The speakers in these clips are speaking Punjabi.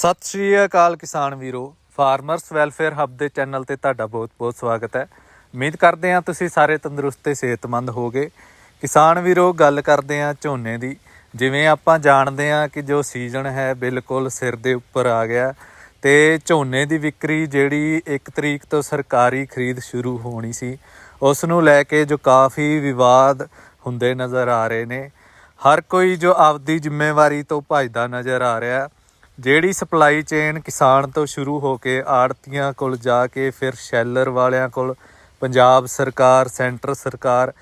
ਸਤਿ ਸ਼੍ਰੀ ਅਕਾਲ ਕਿਸਾਨ ਵੀਰੋ, ਫਾਰਮਰਸ ਵੈਲਫੇਅਰ ਹੱਬ ਦੇ ਚੈਨਲ ਤੇ ਤੁਹਾਡਾ ਬਹੁਤ-ਬਹੁਤ ਸਵਾਗਤ ਹੈ। ਉਮੀਦ ਕਰਦੇ ਹਾਂ ਤੁਸੀਂ ਸਾਰੇ ਤੰਦਰੁਸਤ ਤੇ ਸਿਹਤਮੰਦ ਹੋਗੇ ਕਿਸਾਨ ਵੀਰੋ, ਗੱਲ ਕਰਦੇ ਹਾਂ ਝੋਨੇ ਦੀ। ਜਿਵੇਂ ਆਪਾਂ ਜਾਣਦੇ ਹਾਂ ਕਿ ਜੋ ਸੀਜ਼ਨ ਹੈ ਬਿਲਕੁਲ ਸਿਰ ਦੇ ਉੱਪਰ ਆ ਗਿਆ ਤੇ ਝੋਨੇ ਦੀ ਵਿਕਰੀ ਜਿਹੜੀ 1 ਤਰੀਕ ਤੋਂ ਸਰਕਾਰੀ ਖਰੀਦ ਸ਼ੁਰੂ ਹੋਣੀ ਸੀ, ਉਸ ਨੂੰ ਲੈ ਕੇ ਜੋ ਕਾਫੀ ਵਿਵਾਦ ਹੁੰਦੇ ਨਜ਼ਰ ਆ ਰਹੇ ਨੇ। ਹਰ ਕੋਈ ਜੋ ਆਪਦੀ ਜ਼ਿੰਮੇਵਾਰੀ ਤੋਂ ਭੱਜਦਾ ਨਜ਼ਰ ਆ ਰਿਹਾ ਜਿਹੜੀ ਸਪਲਾਈ ਚੇਨ ਕਿਸਾਨ ਤੋਂ ਸ਼ੁਰੂ ਹੋ ਕੇ ਆੜਤੀਆਂ ਕੋਲ ਜਾ ਕੇ, ਫਿਰ ਸ਼ੈਲਰ ਵਾਲਿਆਂ ਕੋਲ, ਪੰਜਾਬ ਸਰਕਾਰ, ਸੈਂਟਰ ਸਰਕਾਰ,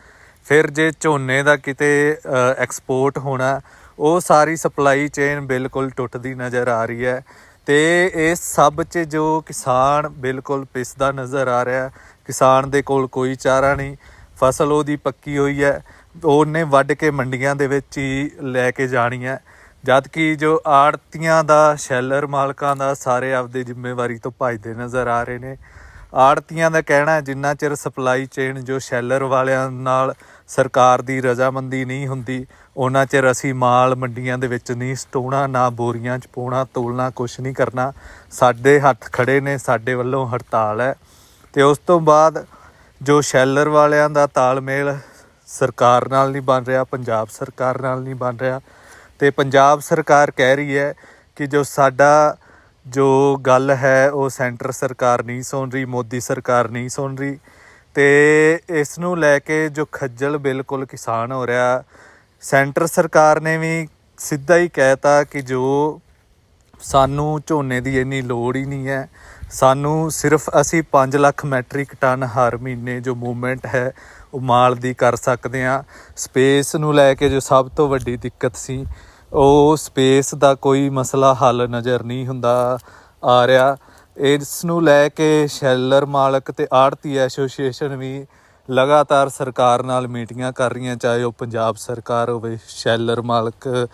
ਫਿਰ ਜੇ ਝੋਨੇ ਦਾ ਕਿਤੇ ਐਕਸਪੋਰਟ ਹੋਣਾ, ਉਹ ਸਾਰੀ ਸਪਲਾਈ ਚੇਨ ਬਿਲਕੁਲ ਟੁੱਟਦੀ ਨਜ਼ਰ ਆ ਰਹੀ ਹੈ ਤੇ ਇਸ ਸਭ 'ਚ ਜੋ ਕਿਸਾਨ ਬਿਲਕੁਲ ਪਿਸਦਾ ਨਜ਼ਰ ਆ ਰਿਹਾ, ਕਿਸਾਨ ਦੇ ਕੋਲ ਕੋਈ ਚਾਰਾ ਨਹੀਂ, ਫਸਲ ਉਹਦੀ ਪੱਕੀ ਹੋਈ ਹੈ, ਉਹਨੇ ਵੱਢ ਕੇ ਮੰਡੀਆਂ ਦੇ ਵਿੱਚ ਹੀ ਲੈ ਕੇ ਜਾਣੀ ਹੈ। ਜਦ ਕਿ ਜੋ ਆੜਤੀਆਂ ਦਾ ਸ਼ੈਲਰ ਮਾਲਕਾਂ ਦਾ ਸਾਰੇ ਆਪਦੇ ਜ਼ਿੰਮੇਵਾਰੀ ਤੋਂ ਭੱਜਦੇ ਨਜ਼ਰ ਆ ਰਹੇ ਨੇ ਆੜਤੀਆਂ ਦਾ ਕਹਿਣਾ ਹੈ, ਜਿੰਨਾ ਚਿਰ ਸਪਲਾਈ ਚੇਨ ਜੋ ਸ਼ੈਲਰ ਵਾਲਿਆਂ ਨਾਲ ਸਰਕਾਰ ਦੀ ਰਜ਼ਾਮੰਦੀ ਨਹੀਂ ਹੁੰਦੀ ਉਹਨਾਂ ਚਿਰ ਅਸੀਂ ਮਾਲ ਮੰਡੀਆਂ ਦੇ ਵਿੱਚ ਨਹੀਂ ਸਟੋਣਾ ਨਾ ਬੋਰੀਆਂ 'ਚ ਪਾਉਣਾ ਤੋਲਣਾ ਕੁਝ ਨਹੀਂ ਕਰਨਾ। ਸਾਡੇ ਹੱਥ ਖੜੇ ਨੇ ਸਾਡੇ ਵੱਲੋਂ ਹੜਤਾਲ ਹੈ। ਤੇ ਉਸ ਤੋਂ ਬਾਅਦ ਜੋ ਸ਼ੈਲਰ ਵਾਲਿਆਂ ਦਾ ਤਾਲਮੇਲ ਸਰਕਾਰ ਨਾਲ ਨਹੀਂ ਬਣ ਰਿਹਾ ਪੰਜਾਬ ਸਰਕਾਰ ਨਾਲ ਨਹੀਂ ਬਣ ਰਿਹਾ ਤੇ ਪੰਜਾਬ ਸਰਕਾਰ ਕਹਿ ਰਹੀ ਹੈ ਕਿ ਜੋ ਸਾਡਾ ਜੋ ਗੱਲ ਹੈ, ਉਹ ਸੈਂਟਰ ਸਰਕਾਰ ਨਹੀਂ ਸੁਣ ਰਹੀ, ਮੋਦੀ ਸਰਕਾਰ ਨਹੀਂ ਸੁਣ ਰਹੀ ਤੇ ਇਸ ਨੂੰ ਲੈ ਕੇ ਜੋ ਖੱਜਲ ਬਿਲਕੁਲ ਕਿਸਾਨ ਹੋ ਰਿਹਾ, ਸੈਂਟਰ ਸਰਕਾਰ ਨੇ ਵੀ ਸਿੱਧਾ ਹੀ ਕਹਿਤਾ ਕਿ ਜੋ ਸਾਨੂੰ ਝੋਨੇ ਦੀ ਇੰਨੀ ਲੋੜ ਹੀ ਨਹੀਂ ਹੈ ਸਾਨੂੰ ਸਿਰਫ ਅਸੀਂ 5 ਲੱਖ ਮੈਟ੍ਰਿਕ ਟਨ ਹਰ ਮਹੀਨੇ ਜੋ ਮੂਵਮੈਂਟ ਹੈ ਉਹ ਮਾਲ ਦੀ ਕਰ ਸਕਦੇ ਹਾਂ। ਸਪੇਸ ਨੂੰ ਲੈ ਕੇ ਜੋ ਸਭ ਤੋਂ ਵੱਡੀ ਦਿੱਕਤ ਸੀ, ਉਹ ਸਪੇਸ ਦਾ ਕੋਈ ਮਸਲਾ ਹੱਲ ਨਜ਼ਰ ਨਹੀਂ ਹੁੰਦਾ ਆ ਰਿਹਾ। ਇਸ ਨੂੰ ਲੈ ਕੇ ਸ਼ੈਲਰ ਮਾਲਕ ਤੇ ਆੜਤੀ ਐਸੋਸੀਏਸ਼ਨ ਵੀ ਲਗਾਤਾਰ ਸਰਕਾਰ ਨਾਲ ਮੀਟਿੰਗਾਂ ਕਰ ਰਹੀਆਂ, ਚਾਹੇ ਉਹ ਪੰਜਾਬ ਸਰਕਾਰ ਹੋਵੇ, ਸ਼ੈਲਰ ਮਾਲਕ,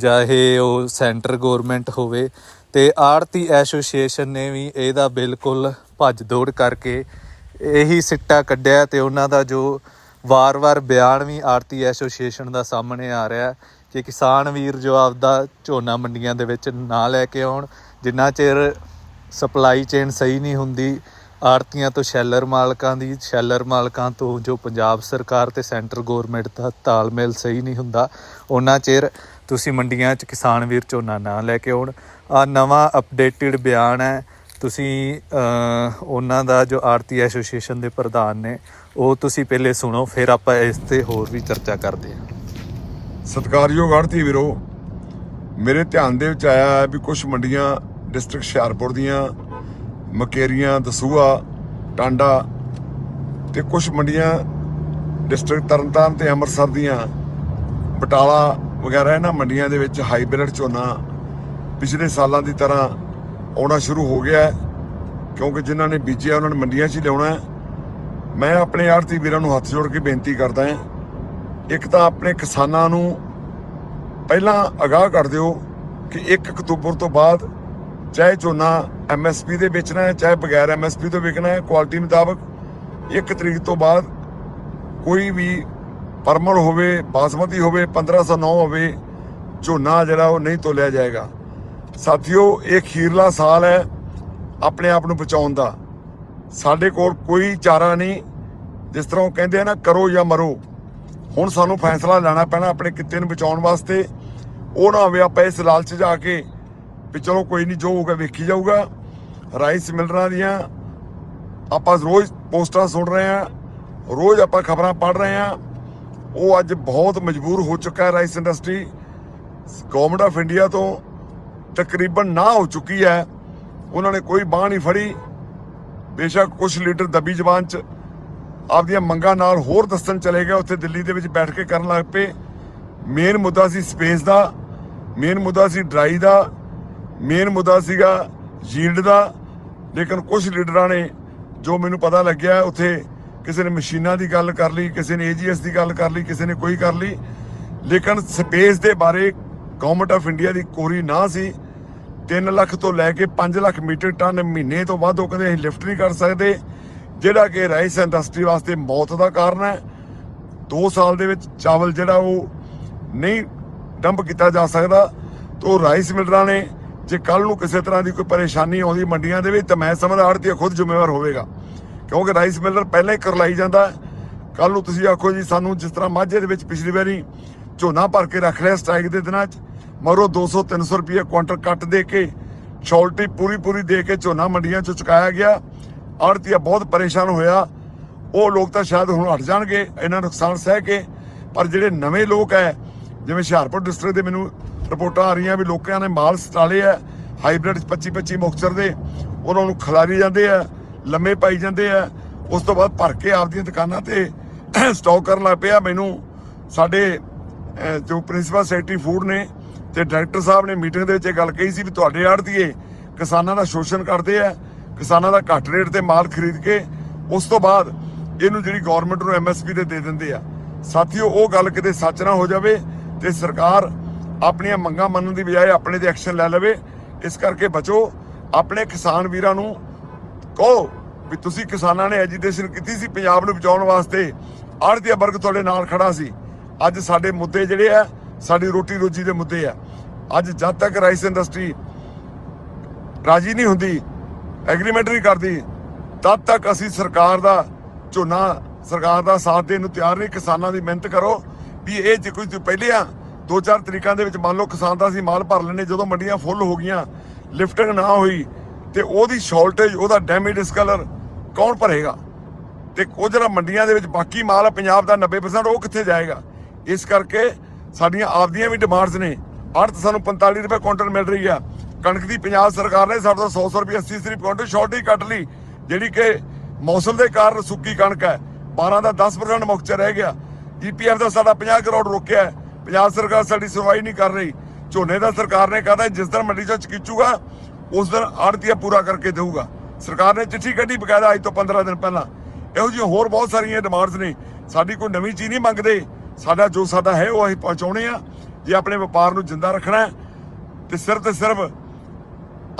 ਚਾਹੇ ਉਹ ਸੈਂਟਰ ਗਵਰਨਮੈਂਟ ਹੋਵੇ। ਤੇ ਆੜਤੀ ਐਸੋਸੀਏਸ਼ਨ ਨੇ ਵੀ ਇਹਦਾ ਬਿਲਕੁਲ ਭੱਜ ਦੌੜ ਕਰਕੇ ਇਹੀ ਸਿੱਟਾ ਕੱਢਿਆ ਤੇ ਉਹਨਾਂ ਦਾ ਜੋ ਵਾਰ-ਵਾਰ ਬਿਆਨ ਵੀ ਆੜਤੀ ਐਸੋਸੀਏਸ਼ਨ ਦਾ ਸਾਹਮਣੇ ਆ ਰਿਹਾ ਕਿ ਕਿਸਾਨ ਵੀਰ ਜੋ ਆਪਦਾ ਝੋਨਾ ਮੰਡੀਆਂ ਦੇ ਵਿੱਚ ਨਾ ਲੈ ਕੇ ਆਉਣ, ਜਿੰਨਾ ਚਿਰ ਸਪਲਾਈ ਚੇਨ ਸਹੀ ਨਹੀਂ ਹੁੰਦੀ ਆੜਤੀਆਂ ਤੋਂ ਸ਼ੈਲਰ ਮਾਲਕਾਂ ਦੀ, ਸ਼ੈਲਰ ਮਾਲਕਾਂ ਤੋਂ ਜੋ ਪੰਜਾਬ ਸਰਕਾਰ ਤੇ ਸੈਂਟਰ ਗਵਰਨਮੈਂਟ ਦਾ ਤਾਲਮੇਲ ਸਹੀ ਨਹੀਂ ਹੁੰਦਾ, ਉਹਨਾਂ ਚਿਰ ਤੁਸੀਂ ਮੰਡੀਆਂ 'ਚ ਕਿਸਾਨ ਵੀਰ ਝੋਨਾ ਨਾ ਲੈ ਕੇ ਆਉਣ। ਆ ਨਵਾਂ ਅਪਡੇਟਡ ਬਿਆਨ ਹੈ, ਤੁਸੀਂ ਉਹਨਾਂ ਦਾ ਜੋ ਆੜਤੀ ਐਸੋਸੀਏਸ਼ਨ ਦੇ ਪ੍ਰਧਾਨ ਨੇ, ਉਹ ਤੁਸੀਂ ਪਹਿਲੇ ਸੁਣੋ, ਫਿਰ ਆਪਾਂ ਇਸ ਤੇ ਹੋਰ ਵੀ ਚਰਚਾ ਕਰਦੇ ਹਾਂ। ਸਤਿਕਾਰਯੋਗ ਆੜਤੀ ਵੀਰੋ, ਮੇਰੇ ਧਿਆਨ ਦੇ ਵਿੱਚ ਆਇਆ ਹੈ ਵੀ ਕੁਝ ਮੰਡੀਆਂ ਡਿਸਟ੍ਰਿਕਟ ਹੁਸ਼ਿਆਰਪੁਰ ਦੀਆਂ ਮਕੇਰੀਆਂ ਦਸੂਆ ਟਾਂਡਾ ਤੇ ਕੁਝ ਮੰਡੀਆਂ ਡਿਸਟ੍ਰਿਕਟ ਤਰਨਤਾਰਨ ਤੇ ਅੰਮ੍ਰਿਤਸਰ ਦੀਆਂ। ਬਟਾਲਾ ਵਗੈਰਾ ਇਹਨਾਂ ਮੰਡੀਆਂ ਦੇ ਵਿੱਚ ਹਾਈਬ੍ਰਿਡ ਝੋਨਾ ਪਿਛਲੇ ਸਾਲਾਂ ਦੀ ਤਰ੍ਹਾਂ ਆਉਣਾ ਸ਼ੁਰੂ ਹੋ ਗਿਆ ਕਿਉਂਕਿ ਜਿਨ੍ਹਾਂ ਨੇ ਬੀਜਿਆ ਉਹਨਾਂ ਨੇ ਮੰਡੀਆਂ 'ਚ ਹੀ ਲਿਆਉਣਾ ਹੈ। ਮੈਂ ਆਪਣੇ ਆੜਤੀ ਵੀਰਾਂ ਨੂੰ ਹੱਥ ਜੋੜ ਕੇ ਬੇਨਤੀ ਕਰਦਾ ਹਾਂ, ਇੱਕ ਤਾਂ ਆਪਣੇ ਕਿਸਾਨਾਂ ਨੂੰ ਪਹਿਲਾਂ ਅਗਾਹ ਕਰ ਦਿਓ ਕਿ 1 ਅਕਤੂਬਰ ਤੋਂ ਬਾਅਦ ਚਾਹੇ ਝੋਨਾ ਐਮਐਸਪੀ ਦੇ ਵੇਚਣਾ ਹੈ, ਚਾਹੇ ਬਗੈਰ ਐਮਐਸਪੀ ਤੋਂ ਵਿਕਣਾ ਹੈ ਕੁਆਲਿਟੀ ਮੁਤਾਬਕ 1 ਤਰੀਕ ਤੋਂ ਬਾਅਦ ਕੋਈ ਵੀ ਪਰਮਲ ਹੋਵੇ, ਬਾਸਮਤੀ ਹੋਵੇ 1509 ਹੋਵੇ, ਝੋਨਾ ਜਿਹੜਾ ਉਹ ਨਹੀਂ ਤੋਲਿਆ ਜਾਏਗਾ। ਸਾਥੀਓ, ਇਹ ਖੀਰਲਾ ਸਾਲ ਹੈ ਆਪਣੇ ਆਪ ਨੂੰ ਬਚਾਉਣ ਦਾ। ਸਾਡੇ ਕੋਲ ਕੋਈ ਚਾਰਾ ਨਹੀਂ, ਜਿਸ ਤਰ੍ਹਾਂ ਉਹ ਕਹਿੰਦੇ ਆ ਨਾ, ਕਰੋ ਜਾਂ ਮਰੋ। ਹੁਣ ਸਾਨੂੰ ਫੈਸਲਾ ਲੈਣਾ ਪੈਣਾ ਆਪਣੇ ਕਿੱਤੇ ਨੂੰ ਬਚਾਉਣ ਵਾਸਤੇ। ਉਹ ਨਾ ਹੋਵੇ ਆਪਾਂ ਇਸ ਲਾਲਚ ਜਾ ਕੇ ਵੀ ਚਲੋ ਕੋਈ ਨਹੀਂ, ਜੋ ਹੋਊਗਾ ਵੇਖੀ ਜਾਊਗਾ। ਰਾਈਸ ਮਿਲਰਾਂ ਦੀਆਂ। ਆਪਾਂ ਰੋਜ਼ ਪੋਸਟਾਂ ਸੁਣ ਰਹੇ ਹਾਂ। ਰੋਜ਼ ਆਪਾਂ ਖਬਰਾਂ ਪੜ੍ਹ ਰਹੇ ਹਾਂ। ਉਹ ਅੱਜ ਬਹੁਤ ਮਜਬੂਰ ਹੋ ਚੁੱਕਾ ਹੈ rice industry. Government of India ਤੋਂ ਤਕਰੀਬਨ ਨਾ ਹੋ ਚੁੱਕੀ ਹੈ। ਉਹਨਾਂ ਨੇ ਕੋਈ ਬਾਹ ਨਹੀਂ ਫੜੀ। ਬੇਸ਼ੱਕ ਕੁਝ ਲੀਡਰ ਦਬੀ ਜ਼ਬਾਨ 'ਚ ਆਪਦੀਆਂ ਮੰਗਾਂ ਨਾਲ ਹੋਰ ਦੱਸਣ ਚਲੇ ਗਏ। ਉੱਥੇ ਦਿੱਲੀ ਦੇ ਵਿੱਚ ਬੈਠ ਕੇ ਕਰਨ ਲੱਗ ਪਏ। ਮੇਨ ਮੁੱਦਾ ਸੀ ਸਪੇਸ ਦਾ। ਮੇਨ ਮੁੱਦਾ ਸੀ ਡਰਾਈ ਦਾ। ਮੇਨ ਮੁੱਦਾ ਸੀਗਾ ਯੀਲਡ ਦਾ, ਲੇਕਿਨ ਕੁਝ ਲੀਡਰਾਂ ਨੇ ਜੋ ਮੈਨੂੰ ਪਤਾ ਲੱਗਿਆ ਉੱਥੇ ਕਿਸੇ ਨੇ ਮਸ਼ੀਨਾਂ ਦੀ ਗੱਲ ਕਰ ਲਈ, ਕਿਸੇ ਨੇ ਏਜੀਐਸ ਦੀ ਗੱਲ ਕਰ ਲਈ, ਕਿਸੇ ਨੇ ਕੋਈ ਕਰ ਲਈ। ਲੇਕਿਨ ਸਪੇਸ ਦੇ ਬਾਰੇ ਗਵਰਨਮੈਂਟ ਆਫ ਇੰਡੀਆ ਦੀ ਕੋਰੀ ਨਾ ਸੀ। 3 ਲੱਖ ਤੋਂ ਲੈ ਕੇ 5 ਲੱਖ ਮੀਟਰ ਟਨ ਮਹੀਨੇ ਤੋਂ ਵੱਧ ਉਹ ਕਹਿੰਦੇ ਅਸੀਂ ਲਿਫਟ ਨਹੀਂ ਕਰ ਸਕਦੇ। ਜਿਹੜਾ ਕਿ ਰਾਈਸ ਇੰਡਸਟਰੀ ਵਾਸਤੇ ਮੌਤ ਦਾ ਕਾਰਨ ਹੈ। 2 ਸਾਲ ਦੇ ਵਿੱਚ ਚਾਵਲ ਜਿਹੜਾ ਉਹ ਨਹੀਂ ਡੰਪ ਕੀਤਾ ਜਾ ਸਕਦਾ। ਤੋਂ ਰਾਈਸ ਮਿਲਰਾਂ ਨੇ ਜੇ ਕੱਲ ਨੂੰ ਕਿਸੇ ਤਰ੍ਹਾਂ ਦੀ ਕੋਈ ਪਰੇਸ਼ਾਨੀ ਆਉਂਦੀ ਮੰਡੀਆਂ ਦੇ ਵਿੱਚ, ਤਾਂ ਮੈਂ ਸਮਝਦਾ ਆੜਤੀ ਖੁਦ ਜ਼ਿੰਮੇਵਾਰ ਹੋਵੇਗਾ। ਕਿਉਂਕਿ ਰਾਈਸ ਮਿਲਰ ਪਹਿਲਾਂ ਹੀ ਕਰਲਾਈ ਜਾਂਦਾ ਕੱਲ ਨੂੰ ਤੁਸੀਂ ਆਖੋ ਜੀ, ਸਾਨੂੰ ਜਿਸ ਤਰ੍ਹਾਂ ਮਾਝੇ ਦੇ ਵਿੱਚ ਪਿਛਲੀ ਵਾਰੀ ਝੋਨਾ ਭਰ ਕੇ ਰੱਖ ਲਿਆ ਸਟ੍ਰਾਈਕ ਦੇ ਦਿਨਾਂ 'ਚ ਮਰੋ 200 300 ਰੁਪਏ ਕੁਆਂਟਲ ਕੱਟ ਦੇ ਕੇ, ਸ਼ੌਲਟੀ ਪੂਰੀ ਪੂਰੀ ਦੇ ਕੇ ਝੋਨਾ ਮੰਡੀਆਂ 'ਚ ਚੁਕਾਇਆ ਗਿਆ। ਆੜਤੀਆ ਬਹੁਤ ਪਰੇਸ਼ਾਨ ਹੋਇਆ। ਉਹ ਲੋਕ ਤਾਂ ਸ਼ਾਇਦ ਹੁਣ ਹਟ ਜਾਣਗੇ ਇਹਨਾਂ ਨੁਕਸਾਨ ਸਹਿ ਕੇ, ਪਰ ਜਿਹੜੇ ਨਵੇਂ ਲੋਕ ਹੈ, ਜਿਵੇਂ ਹੁਸ਼ਿਆਰਪੁਰ ਡਿਸਟ੍ਰਿਕਟ ਦੇ ਮੈਨੂੰ ਰਿਪੋਰਟਾਂ ਆ ਰਹੀਆਂ ਵੀ ਲੋਕਾਂ ਨੇ ਮਾਲ ਸਟਾਲੇ ਆ, ਹਾਈਬ੍ਰਿਡ 25 25 ਮੁਕਤਸਰ ਦੇ, ਉਹਨਾਂ ਨੂੰ ਖਿਲਾਰੀ ਜਾਂਦੇ ਆ, ਲੰਮੇ ਪਾਈ ਜਾਂਦੇ ਆ, ਉਸ ਤੋਂ ਬਾਅਦ ਭਰ ਕੇ ਆਪਦੀਆਂ ਦੁਕਾਨਾਂ ਤੇ ਸਟਾਕ ਕਰਨ ਲੱਗ ਪਿਆ। ਮੈਨੂੰ ਸਾਡੇ ਜੋ ਪ੍ਰਿੰਸੀਪਲ ਸੈਕਟਰੀ ਫੂਡ ਨੇ ਤੇ ਡਾਇਰੈਕਟਰ ਸਾਹਿਬ ਨੇ ਮੀਟਿੰਗ ਦੇ ਵਿੱਚ ਇਹ ਗੱਲ ਕਹੀ ਸੀ ਵੀ ਤੁਹਾਡੇ ਆੜਤੀਏ ਕਿਸਾਨਾਂ ਦਾ ਸ਼ੋਸ਼ਣ ਕਰਦੇ ਆ, ਕਿਸਾਨਾਂ ਦਾ ਘੱਟ ਰੇਟ ਤੇ ਮਾਲ ਖਰੀਦ ਕੇ, ਉਸ ਤੋਂ ਬਾਅਦ ਇਹਨੂੰ ਜਿਹੜੀ ਗਵਰਨਮੈਂਟ ਨੂੰ ਐਮਐਸਪੀ ਤੇ ਦੇ ਦਿੰਦੇ ਆ। ਸਾਥੀਓ, ਉਹ ਗੱਲ ਕਿਤੇ ਸੱਚ ਨਾ ਹੋ ਜਾਵੇ ਤੇ ਸਰਕਾਰ ਆਪਣੀਆਂ ਮੰਗਾਂ ਮੰਨਣ ਦੀ ਬਜਾਏ ਆਪਣੇ ਤੇ ਐਕਸ਼ਨ ਲੈ ਲਵੇ। ਇਸ ਕਰਕੇ ਬਚੋ। ਆਪਣੇ ਕਿਸਾਨ ਵੀਰਾਂ ਨੂੰ ਕਹੋ ਵੀ ਤੁਸੀਂ ਕਿਸਾਨਾਂ ਨੇ ਐਜੀਟੇਸ਼ਨ ਕੀਤੀ ਸੀ ਪੰਜਾਬ ਨੂੰ ਬਚਾਉਣ ਵਾਸਤੇ। ਆੜਤੀਆ ਵਰਗ ਤੁਹਾਡੇ ਨਾਲ ਖੜਾ ਸੀ। ਅੱਜ ਸਾਡੇ ਮੁੱਦੇ ਜਿਹੜੇ ਆ, ਸਾਡੀ ਰੋਟੀ ਰੋਜੀ ਦੇ ਮੁੱਦੇ ਆ। ਅੱਜ ਜਦ ਤੱਕ ਰਾਈਸ ਇੰਡਸਟਰੀ ਰਾਜੀ ਨਹੀਂ ਹੁੰਦੀ ਐਗਰੀਮੈਂਟ ਨਹੀਂ ਕਰਦੀ, ਤਦ ਤੱਕ ਅਸੀਂ ਸਰਕਾਰ ਦਾ ਝੋਨਾ, ਸਰਕਾਰ ਦਾ ਸਾਥ ਦੇਣ ਨੂੰ ਤਿਆਰ ਨਹੀਂ। ਕਿਸਾਨਾਂ ਦੀ ਮਿਹਨਤ ਕਰੋ ਵੀ ਇਹ ਜੇ ਕੋਈ ਤੁਸੀਂ ਪਹਿਲੇ ਆ ਦੋ ਚਾਰ ਤਰੀਕਾਂ ਦੇ ਵਿੱਚ ਮੰਨ ਲਓ ਕਿਸਾਨ ਦਾ ਅਸੀਂ ਮਾਲ ਭਰ ਲੈਣੇ ਜਦੋਂ ਮੰਡੀਆਂ ਫੁੱਲ ਹੋ ਗਈਆਂ, ਲਿਫਟਿੰਗ ਨਾ ਹੋਈ, ਤੇ ਉਹਦੀ ਸ਼ਾਰਟੇਜ ਉਹਦਾ ਡੈਮੇਜ ਡਿਸਕਲਰ ਕੌਣ ਭਰੇਗਾ? ਤੇ ਉਹ ਜਿਹੜਾ ਮੰਡੀਆਂ ਦੇ ਵਿੱਚ ਬਾਕੀ ਮਾਲ ਪੰਜਾਬ ਦਾ 90% ਉਹ ਕਿੱਥੇ ਜਾਏਗਾ? ਇਸ ਕਰਕੇ ਸਾਡੀਆਂ ਆਪਦੀਆਂ ਵੀ ਡਿਮਾਂਡਸ ਨੇ। ਅੜਤ ਸਾਨੂੰ 45 ਰੁਪਏ ਕੁਇੰਟਲ ਮਿਲ ਰਹੀ ਆ। ਕਣਕ ਦੀ ਪੰਜਾਬ ਸਰਕਾਰ ਨੇ ਸਾਡੇ ਤੋਂ 100 100 ਰੁਪਏ 80 ਰੁਪਏ ਕੁਇੰਟਲ ਸ਼ਾਰਟ ਹੀ ਕੱਟ ਲਈ, ਜਿਹੜੀ ਕਿ ਮੌਸਮ ਦੇ ਕਾਰਨ ਸੁੱਕੀ ਕਣਕ ਹੈ। 12 ਦਾ 10% ਮੁਕਤ ਰਹਿ ਗਿਆ। ਈਪੀਐਫ ਦਾ ਸਾਡਾ 50 ਕਰੋੜ ਰੁਕਿਆ ਪੰਜਾਬ ਸਰਕਾਰ ਸਾਡੀ ਸੁਣਵਾਈ ਨਹੀਂ ਕਰ ਰਹੀ। ਝੋਨੇ ਦਾ ਸਰਕਾਰ ਨੇ ਕਹਦਾ ਜਿਸ ਦਿਨ ਮੰਡੀ ਚੋਂ ਚਕੀਚੂਗਾ ਉਸ ਦਿਨ ਆੜਤੀਆ ਪੂਰਾ ਕਰਕੇ ਦੇਊਗਾ। ਸਰਕਾਰ ਨੇ ਚਿੱਠੀ ਕੱਢੀ ਬਕਾਇਦਾ ਅੱਜ ਤੋਂ 15 ਦਿਨ ਪਹਿਲਾਂ। ਇਹੋ ਜਿਹੀਆਂ ਹੋਰ ਬਹੁਤ ਸਾਰੀਆਂ ਡਿਮਾਂਡਸ ਨੇ। ਸਾਡੀ ਕੋਈ ਨਵੀਂ ਚੀਜ਼ ਨਹੀਂ ਮੰਗਦੇ। ਸਾਡਾ ਜੋ ਸਾਡਾ ਹੈ ਉਹ ਅਸੀਂ ਪਹੁੰਚਾਉਣੇ ਆ। ਜੇ ਆਪਣੇ ਵਪਾਰ ਨੂੰ ਜਿੰਦਾ ਰੱਖਣਾ ਹੈ, ਤੇ ਸਿਰਫ ਤੇ ਸਿਰਫ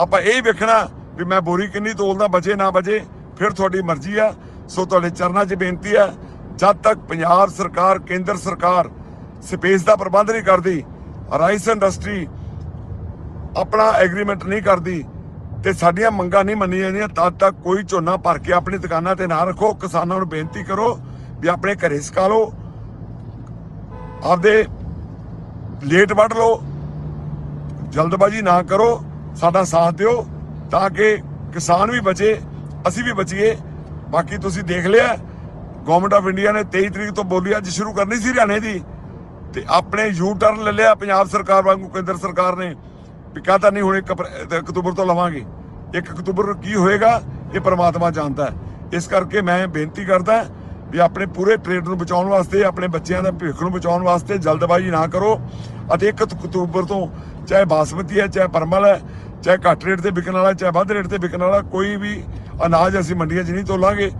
ਆਪਾਂ ਇਹ ਵੇਖਣਾ ਵੀ ਮੈਂ ਬੋਰੀ ਕਿੰਨੀ ਤੋਲਦਾ ਬਚੇ ਨਾ ਬਚੇ ਫਿਰ ਤੁਹਾਡੀ ਮਰਜ਼ੀ ਆ। ਸੋ ਤੁਹਾਡੇ ਚਰਨਾਂ 'ਚ ਬੇਨਤੀ ਆ ਜਦ ਤੱਕ ਪੰਜਾਬ ਸਰਕਾਰ ਕੇਂਦਰ ਸਰਕਾਰ ਸਪੇਸ ਦਾ ਪ੍ਰਬੰਧ ਨਹੀਂ ਕਰਦੀ, ਰਾਈਸ ਇੰਡਸਟਰੀ ਆਪਣਾ ਐਗਰੀਮੈਂਟ ਨਹੀਂ ਕਰਦੀ ਤੇ ਸਾਡੀਆਂ ਮੰਗਾਂ ਨਹੀਂ ਮੰਨੀਆਂ ਜਾਂਦੀਆਂ ਤਦ ਤੱਕ ਕੋਈ ਝੋਨਾ ਭਰ ਕੇ ਆਪਣੀ ਦੁਕਾਨਾਂ ਤੇ ਨਾ ਰੱਖੋ। ਕਿਸਾਨਾਂ ਨੂੰ ਬੇਨਤੀ ਕਰੋ ਵੀ ਆਪਣੇ ਘਰੇ ਸਕਾ ਲਓ, ਆਪਦੇ ਲੇਟ ਵੱਢ ਲਓ, ਜਲਦਬਾਜ਼ੀ ਨਾ ਕਰੋ, ਸਾਡਾ ਸਾਥ ਦਿਓ, ਤਾਂ ਕਿ ਕਿਸਾਨ ਵੀ ਬਚੇ, ਅਸੀਂ ਵੀ ਬਚੀਏ। ਬਾਕੀ ਤੁਸੀਂ ਦੇਖ ਲਿਆ ਗਵਰਨਮੈਂਟ ਆਫ ਇੰਡੀਆ ਨੇ 23 ਤਰੀਕ ਤੋਂ ਬੋਲੀ ਅੱਜ ਸ਼ੁਰੂ ਕਰਨੀ ਸੀ ਹਰਿਆਣੇ ਦੀ। ਤੇ ਆਪਣੇ ਯੂ ਟਰਨ ਲੈ ਲਿਆ ਪੰਜਾਬ ਸਰਕਾਰ ਵਾਂਗੂ, ਕੇਂਦਰ ਸਰਕਾਰ ਨੇ। ਵੀ ਕਹਤਾ ਨਹੀਂ ਹੁਣ 1 ਅਕਤੂਬਰ ਤੋਂ ਲਵਾਂਗੇ। 1 ਅਕਤੂਬਰ ਨੂੰ ਕੀ ਹੋਏਗਾ, ਇਹ ਪਰਮਾਤਮਾ ਜਾਣਦਾ ਹੈ। ਇਸ ਕਰਕੇ ਮੈਂ ਬੇਨਤੀ ਕਰਦਾ ਵੀ ਆਪਣੇ ਪੂਰੇ ਟ੍ਰੇਡ ਨੂੰ ਬਚਾਉਣ ਵਾਸਤੇ, ਆਪਣੇ ਬੱਚਿਆਂ ਦਾ ਭਵਿੱਖ ਨੂੰ ਬਚਾਉਣ ਵਾਸਤੇ ਜਲਦਬਾਜ਼ੀ ਨਾ ਕਰੋ ਅਤੇ 1 ਅਕਤੂਬਰ ਤੋਂ ਚਾਹੇ ਬਾਸਮਤੀ ਹੈ, ਚਾਹੇ ਪਰਮਲ ਹੈ, ਚਾਹੇ ਘੱਟ ਰੇਟ ਤੇ ਵਿਕਣ ਵਾਲਾ, ਚਾਹੇ ਵੱਧ ਰੇਟ ਤੇ ਵਿਕਣ ਵਾਲਾ, ਕੋਈ ਵੀ ਅਨਾਜ ਅਸੀਂ ਮੰਡੀਆਂ 'ਚ ਨਹੀਂ ਤੋਲਾਂਗੇ।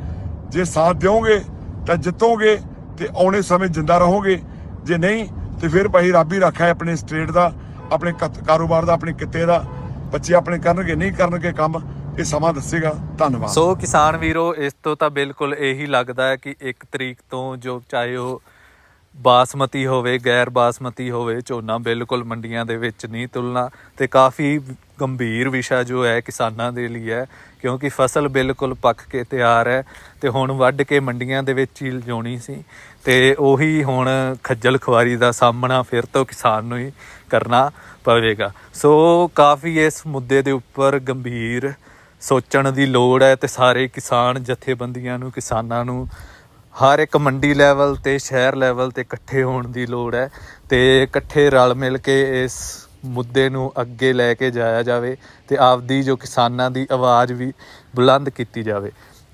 ਜੇ ਸਾਥ ਦਿਓਗੇ ਤਾਂ ਜਿੱਤੋਗੇ ਤੇ ਆਉਣੇ ਸਮੇਂ ਜਿੰਦਾ ਰਹੋਗੇ। ਜੇ ਨਹੀਂ, ਤੇ ਫਿਰ ਭਾਈ ਰੱਬ ਹੀ ਰੱਖਾ ਆਪਣੇ ਸਟੇਟ ਦਾ, ਆਪਣੇ ਕਤ- ਕਾਰੋਬਾਰ ਦਾ, ਆਪਣੇ ਕਿੱਤੇ ਦਾ। ਬੱਚੇ ਆਪਣੇ ਕਰਨਗੇ, ਨਹੀਂ ਕਰਨਗੇ ਕੰਮ, ਇਹ ਸਮਾਂ ਦੱਸੇਗਾ। ਧੰਨਵਾਦ। ਸੋ ਕਿਸਾਨ ਵੀਰੋ, ਇਸ ਤੋਂ ਤਾਂ ਬਿਲਕੁਲ ਇਹੀ ਲੱਗਦਾ ਹੈ ਕਿ 1 ਤਰੀਕ ਤੋਂ ਜੋ ਚਾਹੇ ਉਹ ਬਾਸਮਤੀ ਹੋਵੇ, ਗੈਰ ਬਾਸਮਤੀ ਹੋਵੇ, ਝੋਨਾ ਬਿਲਕੁਲ ਮੰਡੀਆਂ ਦੇ ਵਿੱਚ ਨਹੀਂ ਤੁਲਣਾ ਤੇ ਕਾਫੀ ਗੰਭੀਰ ਵਿਸ਼ਾ ਜੋ ਹੈ ਕਿਸਾਨਾਂ ਦੇ ਲਈ ਹੈ, ਕਿਉਂਕਿ ਫਸਲ ਬਿਲਕੁਲ ਪੱਕ ਕੇ ਤਿਆਰ ਹੈ ਤੇ ਹੁਣ ਵੱਢ ਕੇ ਮੰਡੀਆਂ ਦੇ ਵਿੱਚ ਹੀ ਲਿਜਾਉਣੀ ਸੀ ਤੇ ਉਹੀ ਹੁਣ ਖੱਜਲ ਖੁਆਰੀ ਦਾ ਸਾਹਮਣਾ ਫਿਰ ਤੋਂ ਕਿਸਾਨ ਨੂੰ ਹੀ ਕਰਨਾ ਪਵੇਗਾ। ਸੋ ਕਾਫੀ ਇਸ ਮੁੱਦੇ ਦੇ ਉੱਪਰ ਗੰਭੀਰ ਸੋਚਣ ਦੀ ਲੋੜ ਹੈ ਤੇ ਸਾਰੇ ਕਿਸਾਨ ਜਥੇਬੰਦੀਆਂ ਨੂੰ, ਕਿਸਾਨਾਂ ਨੂੰ ਹਰ ਇੱਕ ਮੰਡੀ ਲੈਵਲ ਤੇ ਸ਼ਹਿਰ ਲੈਵਲ ਤੇ ਇਕੱਠੇ ਹੋਣ ਦੀ ਲੋੜ ਹੈ ਤੇ ਇਕੱਠੇ ਰਲ ਮਿਲ ਕੇ ਇਸ ਮੁੱਦੇ ਨੂੰ ਅੱਗੇ ਲੈ ਕੇ ਜਾਇਆ ਜਾਵੇ ਤੇ ਆਪਦੀ ਜੋ ਕਿਸਾਨਾਂ ਦੀ ਆਵਾਜ਼ ਵੀ ਬੁਲੰਦ ਕੀਤੀ ਜਾਵੇ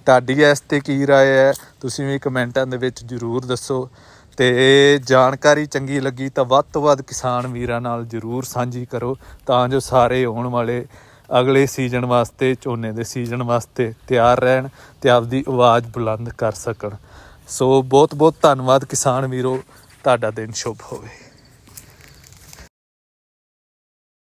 ਤੁਹਾਡੀ ਇਸ ਤੇ ਕੀ رائے ਹੈ ਤੁਸੀਂ ਵੀ ਕਮੈਂਟਾਂ ਦੇ ਵਿੱਚ ਜਰੂਰ ਦੱਸੋ ਤੇ ਜਾਣਕਾਰੀ ਚੰਗੀ ਲੱਗੀ ਤਾਂ ਵੱਧ ਤੋਂ ਵੱਧ ਕਿਸਾਨ ਵੀਰਾਂ ਨਾਲ ਜਰੂਰ ਸਾਂਝੀ ਕਰੋ ਤਾਂ ਜੋ ਸਾਰੇ ਆਉਣ ਵਾਲੇ ਅਗਲੇ ਸੀਜ਼ਨ ਵਾਸਤੇ ਝੋਨੇ ਦੇ ਸੀਜ਼ਨ ਵਾਸਤੇ ਤਿਆਰ ਰਹਿਣ ਤੇ ਆਪਦੀ ਆਵਾਜ਼ ਬੁਲੰਦ ਕਰ ਸਕਣ ਸੋ ਬਹੁਤ ਬਹੁਤ ਧੰਨਵਾਦ ਕਿਸਾਨ ਵੀਰੋ। ਤੁਹਾਡਾ ਦਿਨ ਸ਼ੁਭ ਹੋਵੇ।